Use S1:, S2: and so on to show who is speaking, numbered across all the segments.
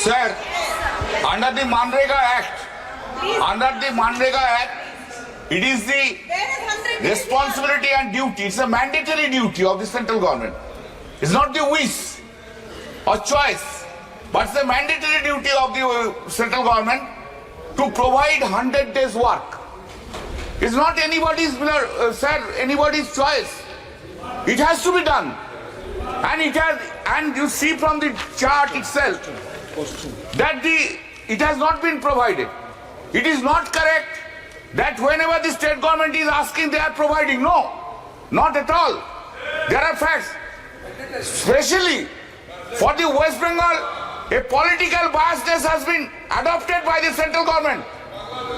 S1: Sir, under the Manrega Act, under the Manrega Act, it is the responsibility and duty, it's a mandatory duty of the central government. It's not the wish or choice, but it's a mandatory duty of the uh, central government to provide 100 days work. It's not anybody's, uh, sir, anybody's choice. It has to be done. And it has, and you see from the chart itself that the it has not been provided. It is not correct that whenever the state government is asking, they are providing. No, not at all. There are facts. Especially for the West Bengal, a political biasness has been adopted by the central government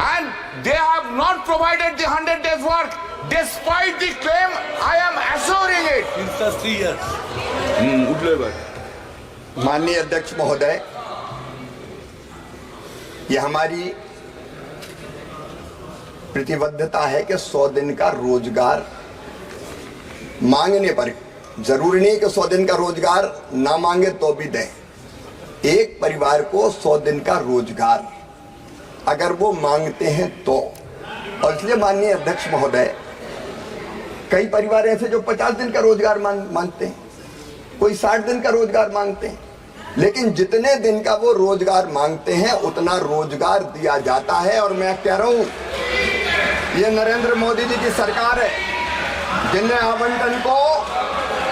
S1: and they have not provided the 100 days work despite the claim I am assuring it.
S2: Since three years.
S3: Mm, Mani Adhyaksh Mahoday, ये हमारी प्रतिबद्धता है कि 100 दिन का रोज़गार मांगने पर, ज़रूरी नहीं कि 100 दिन का रोज़गार ना मांगे तो भी दें। एक परिवार को 100 दिन का रोज़गार अगर वो मांगते हैं तो। और इसलिए माननीय अध्यक्ष महोदय, कई परिवार ऐसे जो 50 दिन का रोज़गार मांग मांगते हैं, कोई साठ दिन का रोज़गार मांगते हैं लेकिन जितने दिन का वो रोज़गार मांगते हैं, उतना रोज़गार दिया जाता है। और मैं कह रहा हूँ, ये नरेंद्र मोदी जी की सरकार है, जिनने आवंटन को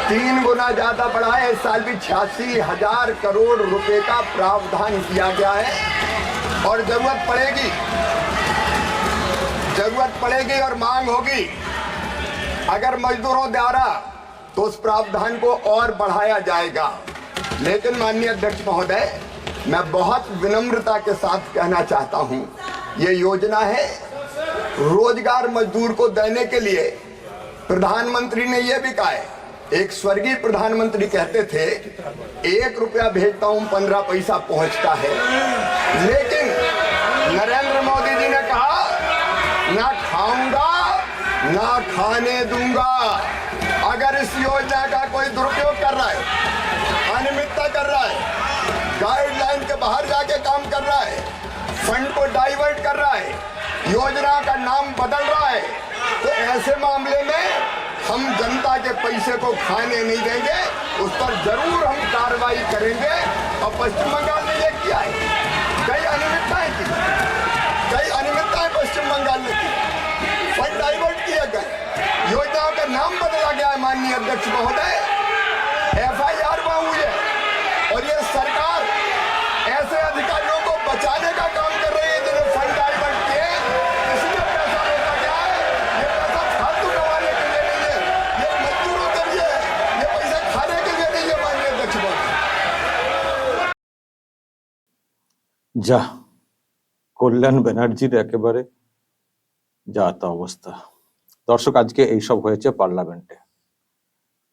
S3: तीन गुना ज़्यादा बढ़ाया। इस साल भी छियासी हज़ार करोड़ रुपए का प्रावधान किया गया है। और ज़रूरत पड़ेगी ज़रूरत पड़ेगी और मांग होगी। अगर मजदूरों द्वारा तो उस प्रावधान को और बढ़ाया जाएगा। लेकिन माननीय अध्यक्ष महोदय, मैं बहुत विनम्रता के साथ कहना चाहता हूँ, ये योजना है, रोज़गार मजदूर को देने के लिए प्रधानमंत्री ने यह भी कहा एक स्वर्गीय प्रधानमंत्री कहते थे, एक रुपया भेजता हूँ, पंद्रह पैसा पहुँचता है। लेकिन नरेंद्र मोदी जी ने कहा, ना खाऊँगा, ना खाने दूँगा। अगर इस योजना का कोई दुरुपयोग कर रहा है कर रहा है। गाइडलाइन के बाहर जाके काम कर रहा है। फंड को डाइवर्ट कर रहा है। योजना का नाम बदल रहा है। तो ऐसे मामले में हम जनता के पैसे को खाने नहीं देंगे। उस पर ज़रूर हम कार्रवाई करेंगे। और पश्चिम बंगाल ने ये किया है। कई अनियमितताएँ की। कई अनियमितताएँ पश्चिम बंगाल ने की। फंड डाइवर्ट किया गए योजनाओं का नाम बदला गया है माननीय अध्यक्ष महोदय। एफ़ आई आर हुई है। और ये सरकार ऐसे अधिकारियों को बचाने का काम कर रही है जिन्हें फंड डाइवर्ट किए इसलिए पैसा रोका गया है ये पैसा फालतू कमाने के लिए नहीं है ये मजदूरों के लिए है ये पैसे खाने के लिए नहीं है माननीय अध्यक्ष महोदय
S4: যা কল্যাণ ব্যানার্জির একেবারে যা তা অবস্থা দর্শক আজকে এইসব হয়েছে পার্লামেন্টে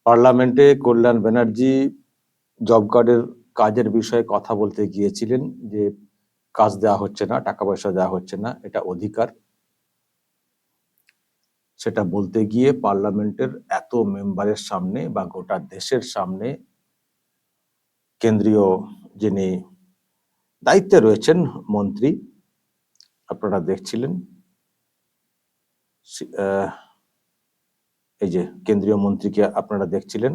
S4: পার্লামেন্টে কল্যাণ ব্যানার্জি জব কার্ডের কাজের বিষয়ে কথা বলতে গিয়েছিলেন যে কাজ দেওয়া হচ্ছে না, টাকা পয়সা দেওয়া হচ্ছে না, এটা অধিকার। সেটা বলতে গিয়ে পার্লামেন্টের এত মেম্বারের সামনে বা গোটা দেশের সামনে কেন্দ্রীয় যিনি দায়িত্বে রয়েছেন, মন্ত্রী, আপনারা দেখছিলেন এই যে কেন্দ্রীয় মন্ত্রীকে আপনারা দেখছিলেন।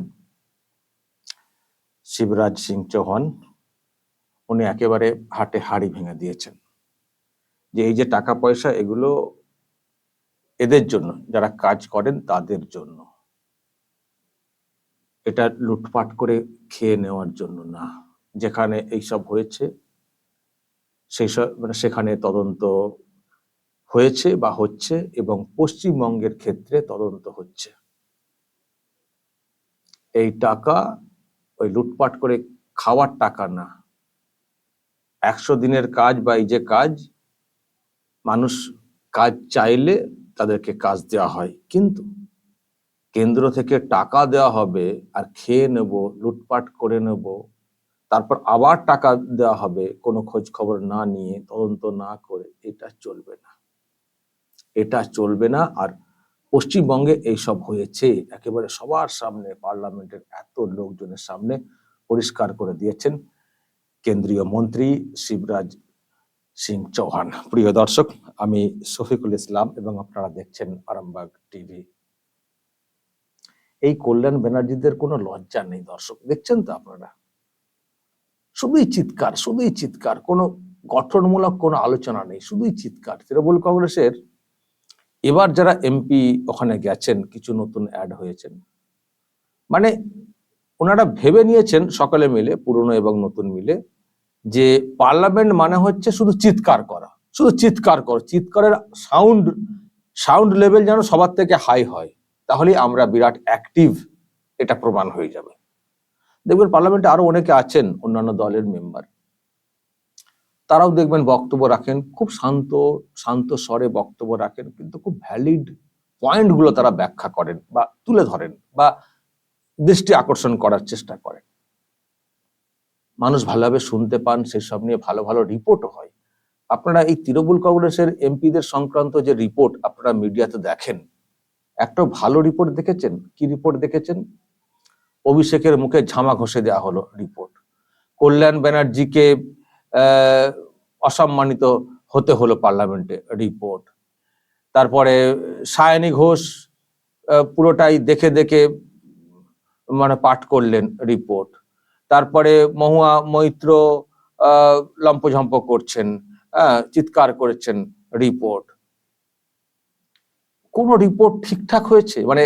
S4: শিবরাজ সিং চৌহান, উনি একেবারে হাটে হাড়ি ভেঙে দিয়েছেন। যে এই যে টাকা পয়সা, এগুলো এদের জন্য, যারা কাজ করেন তাদের জন্য। এটা লুটপাট করে খেয়ে নেওয়ার জন্য না। যেখানে এইসব হয়েছে সেই সব- মানে সেখানে তদন্ত হয়েছে বা হচ্ছে এবং পশ্চিমবঙ্গের ক্ষেত্রে তদন্ত হচ্ছে। এই টাকা ওই লুটপাট করে খাওয়ার টাকা না। একশো দিনের কাজ বা এই যে কাজ, মানুষ কাজ চাইলে তাদেরকে কাজ দেওয়া হয়। কিন্তু কেন্দ্র থেকে টাকা দেওয়া হবে আর খেয়ে নেব, লুটপাট করে নেব, তারপর আবার টাকা দেওয়া হবে, কোনো খোঁজ খবর না নিয়ে তদন্ত না করে, এটা চলবে না। এটা চলবে না আর পশ্চিমবঙ্গে এইসব হয়েছে। একেবারে সবার সামনে, পার্লামেন্টের এত লোকজনের সামনে পরিষ্কার করে দিয়েছেন কেন্দ্রীয় মন্ত্রী শিবরাজ সিং চৌহান। প্রিয় দর্শক, আমি শফিকুল ইসলাম এবং আপনারা দেখছেন আরামবাগ টিভি। এই কল্যাণ ব্যানার্জিদের কোনো লজ্জা নেই দর্শক, দেখছেন তো আপনারা? শুধুই চিৎকার শুধুই চিৎকার, কোনো গঠনমূলক কোনো আলোচনা নেই, শুধুই চিৎকার। তৃণমূল কংগ্রেসের এবার যারা এমপি ওখানে গেছেন, কিছু নতুন অ্যাড হয়েছেন। মানে ওনারা ভেবে নিয়েছেন সকলে মিলে, পুরনো এবং নতুন মিলে, যে পার্লামেন্ট মানে হচ্ছে শুধু চিৎকার করা। শুধু চিৎকার কর, চিৎকারের সাউন্ড সাউন্ড লেভেল যেন সবার থেকে হাই হয়, তাহলেই আমরা বিরাট অ্যাক্টিভ এটা প্রমাণ হয়ে যাবে। দেখবেন পার্লামেন্টে আরও অনেকে আছেন, অন্যান্য দলের মেম্বার তারাও দেখবেন বক্তব্য রাখেন, খুব শান্ত শান্ত স্বরে বক্তব্য রাখেন, কিন্তু খুব ভ্যালিড পয়েন্টগুলো তারা ব্যাখ্যা করেন বা তুলে ধরেন বা দৃষ্টি আকর্ষণ করার চেষ্টা করেন। মানুষ ভালোভাবে শুনতে পান, সেসব নিয়ে ভালো ভালো রিপোর্টও হয়। আপনারা এই তৃণমূল কংগ্রেসের এমপিদের সংক্রান্ত যে রিপোর্ট আপনারা মিডিয়াতে দেখেন একটা ভালো রিপোর্ট দেখেছেন? কি রিপোর্ট দেখেছেন? অভিষেকের মুখে ঝামা ঘষে দেওয়া হলো রিপোর্ট কল্যাণ ব্যানার্জিকে অসম্মানিত হতে হলো পার্লামেন্টে রিপোর্ট তারপরে সায়নী ঘোষ পুরোটাই দেখে দেখে মানে পাঠ করলেন রিপোর্ট তারপরে মহুয়া মৈত্র লম্পঝম্প করছেন চিৎকার করেছেন রিপোর্ট কোন রিপোর্ট ঠিকঠাক হয়েছে? মানে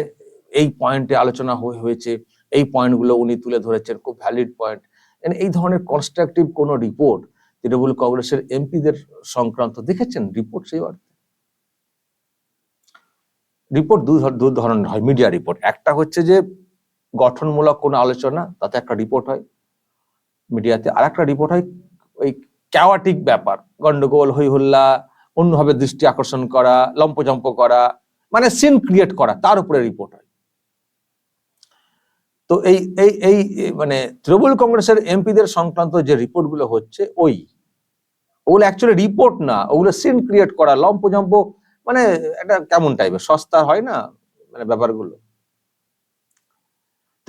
S4: এই পয়েন্টে আলোচনা হয়ে- হয়েছে, এই পয়েন্টগুলো উনি তুলে ধরেছেন, খুব ভ্যালিড পয়েন্ট এই ধরনের কনস্ট্রাকটিভ কোন রিপোর্ট তৃণমূল কংগ্রেসের এমপিদের সংক্রান্ত দেখেছেন রিপোর্ট সেই অর্থে? রিপোর্ট দু ধরনের হয়, মিডিয়া রিপোর্ট। একটা হচ্ছে যে গঠনমূলক কোনো আলোচনা, তাতে একটা রিপোর্ট হয় মিডিয়াতে। আর একটা রিপোর্ট হয় ওই ক্যাওয়াটিক ব্যাপার, গন্ডগোল হই হল্লা অন্যভাবে দৃষ্টি আকর্ষণ করা, লম্পজম্প করা মানে সিন ক্রিয়েট করা, তার উপরে রিপোর্ট হয়। তো এই এই মানে তৃণমূল কংগ্রেসের এমপিদের সংক্রান্ত যে রিপোর্টগুলো হচ্ছে ওই। ওগুলো অ্যাকচুয়ালি রিপোর্ট না, ওগুলো সিন ক্রিয়েট করা লম্পজম্প মানে একটা কেমন টাইপের সস্তা হয় না মানে ব্যাপারগুলো?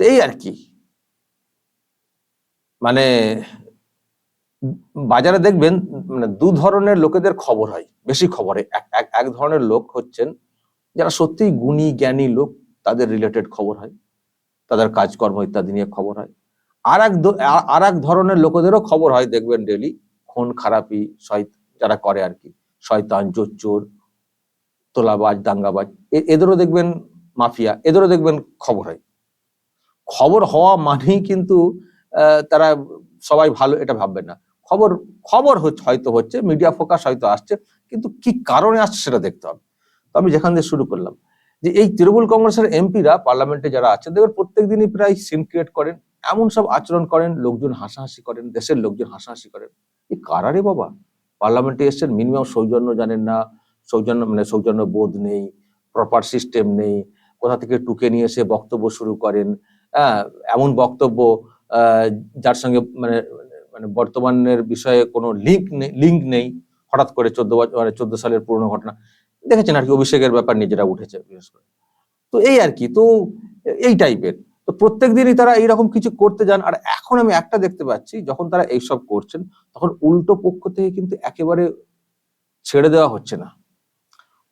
S4: তো এই আর কি। মানে বাজারে দেখবেন মানে দু ধরনের লোকেদের খবর হয়, বেশি খবরে। এক ধরনের লোক হচ্ছেন, যারা সত্যিই গুণী, জ্ঞানী লোক, তাদের রিলেটেড খবর হয়, তাদের কাজকর্ম ইত্যাদি নিয়ে খবর হয়। আর এক আর এক ধরনের লোকেদেরও খবর হয়, দেখবেন ডেলি খুন খারাপি যারা করে আর কি। শয়তান, জোচ্চোর, তোলাবাজ, দাঙ্গাবাজ এদেরও দেখবেন মাফিয়া, এদেরও দেখবেন খবর হয়। খবর হওয়া মানেই কিন্তু তারা সবাই ভালো, এটা ভাববে না। খবর খবর হয়তো হচ্ছে মিডিয়া ফোকাস হয়তো আসছে, কিন্তু কি কারণে আসছে সেটা দেখতে হবে। তো আমি যেখান দিয়ে শুরু করলাম, যে এই তৃণমূল কংগ্রেসের এমপিরা, পার্লামেন্টে যারা আছেন দেখবেন প্রত্যেক দিনই প্রায় সিন ক্রিয়েট করেন। এমন সব আচরণ করেন, লোকজন হাসাহাসি করেন, দেশের লোকজন হাসাহাসি করেন। এই কারারে বাবা? পার্লামেন্টে এসছেন মিনিমাম সৌজন্য জানেন না, সৌজন্য মানে সৌজন্য বোধ নেই প্রপার সিস্টেম নেই, কোথা থেকে টুকে নিয়ে এসে বক্তব্য শুরু করেন। হ্যাঁ এমন বক্তব্য যার সঙ্গে মানে মানে বর্তমানের বিষয়ে কোনো লিঙ্ক নেই লিঙ্ক নেই, হঠাৎ করে চোদ্দ মানে চোদ্দ সালের পুরনো ঘটনা। দেখেছেন আর কি অভিষেকের ব্যাপার নিজেরা উঠেছে, বিশেষ করে। তো এই আর কি, তো এই টাইপের প্রত্যেক দিনই তারা এইরকম কিছু করতে যান। আর এখন আমি একটা দেখতে পাচ্ছি, যখন তারা এইসব করছেন, তখন উল্টো পক্ষ থেকে কিন্তু একেবারে ছেড়ে দেওয়া হচ্ছে না।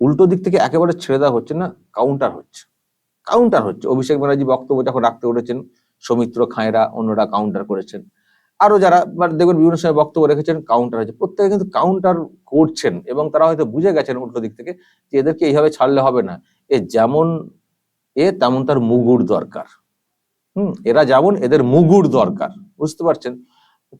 S4: উল্টো দিক থেকে একেবারে ছেড়ে দেওয়া হচ্ছে না কাউন্টার হচ্ছে। কাউন্টার হচ্ছে। অভিষেক ব্যানার্জি বক্তব্য যখন রাখতে উঠেছেন, সৌমিত্র খায়রা অন্যরা কাউন্টার করেছেন। আরও যারা মানে দেখবেন বিভিন্ন সময় বক্তব্য রেখেছেন কাউন্টার হয়েছে। প্রত্যেকে কিন্তু কাউন্টার করছেন এবং তারা হয়তো বুঝে গেছেন উল্টো দিক থেকে যে এদেরকে এইভাবে ছাড়লে হবে না। এ যেমন, এ তেমন তার মুগুর দরকার। হুম। এরা যেমন এদের মুগুর দরকার, বুঝতে পারছেন?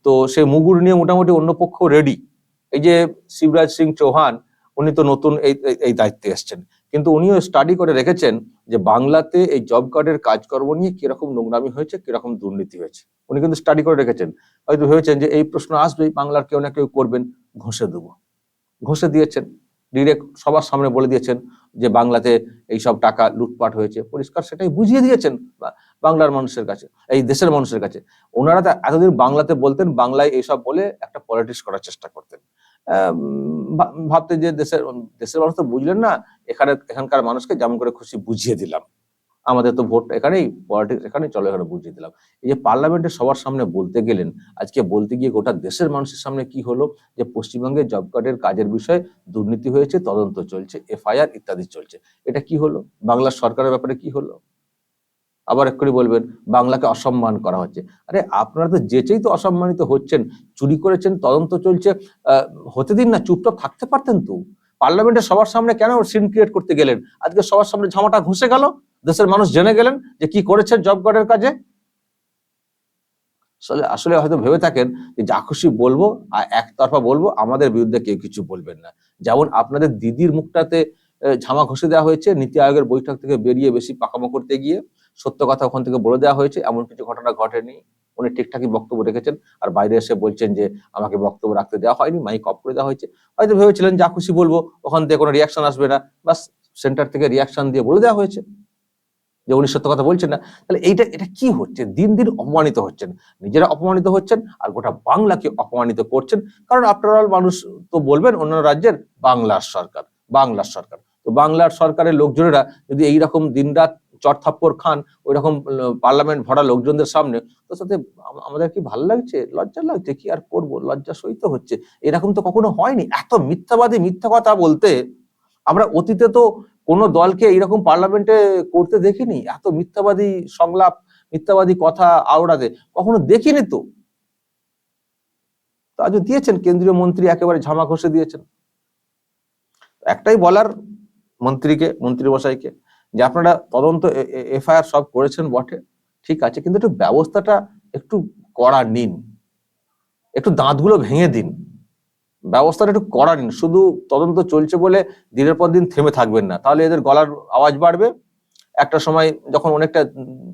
S4: তো সেই মুগুর নিয়ে মোটামুটি অন্য পক্ষ রেডি এই যে শিবরাজ সিং চৌহান, উনি তো নতুন এই- এই দায়িত্বে এসছেন। কিন্তু উনিও স্টাডি করে রেখেছেন যে বাংলাতে এই জব কার্ডের কাজকর্ম নিয়ে কীরকম নোংরামি হয়েছে, কীরকম দুর্নীতি হয়েছে। উনি কিন্তু স্টাডি করে রেখেছেন। হয়তো ভেবেছেন যে এই প্রশ্ন আসবেই, বাংলার কেউ না কেউ করবেন, ঘষে দেবো। ঘষে দিয়েছেন। ডিরেক্ট সবার সামনে বলে দিয়েছেন যে বাংলাতে এই সব টাকা লুটপাট হয়েছে। পরিষ্কার সেটাই বুঝিয়ে দিয়েছেন বাংলার মানুষের কাছে, এই দেশের মানুষের কাছে। ওনারা তো এতদিন বাংলাতে বলতেন, বাংলায় এইসব বলে একটা পলিটিক্স করার চেষ্টা করতেন। ভাবতে যে দেশের দেশের মানুষ তো বুঝলেন না, এখানে, এখানকার মানুষকে যেমন করে খুশি বুঝিয়ে দিলাম। আমাদের তো ভোট এখানেই পলিটিক্স এখানেই চলো, এখানে বুঝিয়ে দিলাম। এই যে পার্লামেন্টে সবার সামনে বলতে গেলেন, আজকে বলতে গিয়ে গোটা দেশের মানুষের সামনে কি হলো? যে পশ্চিমবঙ্গে জব কার্ডের কাজের বিষয়ে দুর্নীতি হয়েছে, তদন্ত চলছে, এফআইআর ইত্যাদি চলছে। এটা কি হলো? বাংলার সরকারের ব্যাপারে কি হলো? আবার এক্ষুনি বলবেন, বাংলাকে অসম্মান করা হচ্ছে। আরে, আপনারা তো যেচেই তো অসম্মানিত হচ্ছেন, চুরি করেছেন, তদন্ত চলছে হতে দিন না, চুপচাপ থাকতে পারতেন তো। পার্লামেন্টে সবার সামনে কেন সিন ক্রিয়েট করতে গেলেন? আজকে সবার সামনে ঝামাটা ঘুষে গেল? দেশের মানুষ জেনে গেলেন যে কি করেছেন জব কার্ডের কাজে? আসলে আসলে হয়তো ভেবে থাকেন যে যা খুশি বলব, আর একতরফা বলব, আমাদের বিরুদ্ধে কেউ কিছু বলবেন না। যেমন আপনাদের দিদির মুখটাতে ঝামা ঘষে দেওয়া হয়েছে, নীতি আয়োগের বৈঠক থেকে বেরিয়ে বেশি পাকামো করতে গিয়ে। সত্য কথা ওখান থেকে বলে দেওয়া হয়েছে, এমন কিছু ঘটনা ঘটেনি। উনি ঠিকঠাকই বক্তব্য রেখেছেন, আর বাইরে এসে বলছেন যে আমাকে বক্তব্য রাখতে দেওয়া হয়নি মাইক অফ করে দেওয়া হয়েছে। হয়তো ভেবেছিলেন যা খুশি বলব, ওখান থেকে কোনো রিয়াকশন আসবে না। বাস সেন্টার থেকে রিয়াকশন দিয়ে বলে দেওয়া হয়েছে। যে উনি সত্য কথা বলছেন না, তাহলে এইটা, এটা কি হচ্ছে? দিন দিন অপমানিত হচ্ছেন। নিজেরা অপমানিত হচ্ছেন আর গোটা বাংলাকে অপমানিত করছেন। কারণ আপনারা মানুষ তো বলবেন অন্যান্য রাজ্যের বাংলার সরকার বাংলার সরকার। তো বাংলার সরকারের লোকজনেরা যদি এইরকম দিনরাত চটথাপ্পর খান ওই রকম পার্লামেন্ট ভরা লোকজনদের সামনে, তো সাথে আমাদের কি ভালো লাগছে? লজ্জা লাগছে? কি আর করব? লজ্জা সইতে হচ্ছে। এরকম তো কখনো হয়নি। এত মিথ্যাবাদী মিথ্যা কথা বলতে আমরা অতীতে তো কোনো দলকে এইরকম পার্লামেন্টে করতে দেখিনি। এত মিথ্যাবাদী সংলাপ, মিথ্যাবাদী কথা আওড়াতে কখনো দেখিনি তো। তা দিয়েছেন, কেন্দ্রীয় মন্ত্রী একেবারে ঝামা ঘষে দিয়েছেন। একটাই বলার মন্ত্রীকে মন্ত্রী মশাইকে যে আপনারা তদন্ত এফআইআর সব করেছেন বটে, ঠিক আছে, কিন্তু একটু ব্যবস্থাটা একটু করা নিন। একটু দাঁতগুলো ভেঙে দিন। ব্যবস্থাটা একটু করা নিন শুধু তদন্ত চলছে বলে দিনের পর দিন থেমে থাকবেন না। তাহলে এদের গলার আওয়াজ বাড়বে। একটা সময় যখন অনেকটা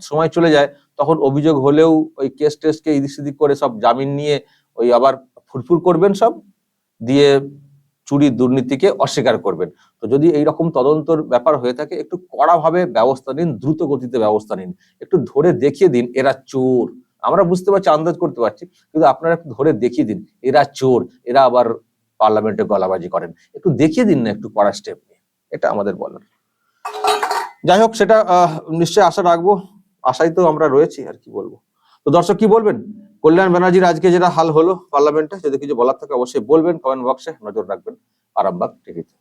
S4: সময় চলে যায়, তখন অভিযোগ হলেও ওই কেস টেসকে ইদিক সিদিক করে সব জামিন নিয়ে ওই আবার ফুরফুর করবেন সব। দিয়ে চুরি দুর্নীতিকে অস্বীকার করবেন। তো যদি এই রকম তদন্তর ব্যাপার হয়ে থাকে, একটু কড়াভাবে ব্যবস্থা নিন, দ্রুত গতিতে ব্যবস্থা নিন। একটু ধরে দেখিয়ে দিন, এরা চোর। আমরা বুঝতে পারছি, আন্দাজ করতে পারছি, কিন্তু আপনারা একটু ধরে দেখিয়ে দিন। এরা চোর, এরা আবার পার্লামেন্টে গলাবাজি করেন। একটু দেখিয়ে দিন না, একটু কড়া স্টেপ নিয়ে। এটা আমাদের বলার। যাই হোক, সেটা নিশ্চয়ই আশা রাখব। আশাই তো আমরা রয়েছি, আর কি বলব। তো দর্শক কি বলবেন? কল্যাণ ব্যানার্জির আজকে যেটা হাল হলো পার্লামেন্টে, যদি কিছু বলার থাকে অবশ্যই বলবেন কমেন্ট বক্সে নজর রাখবেন। আরামবাগ টিভিতে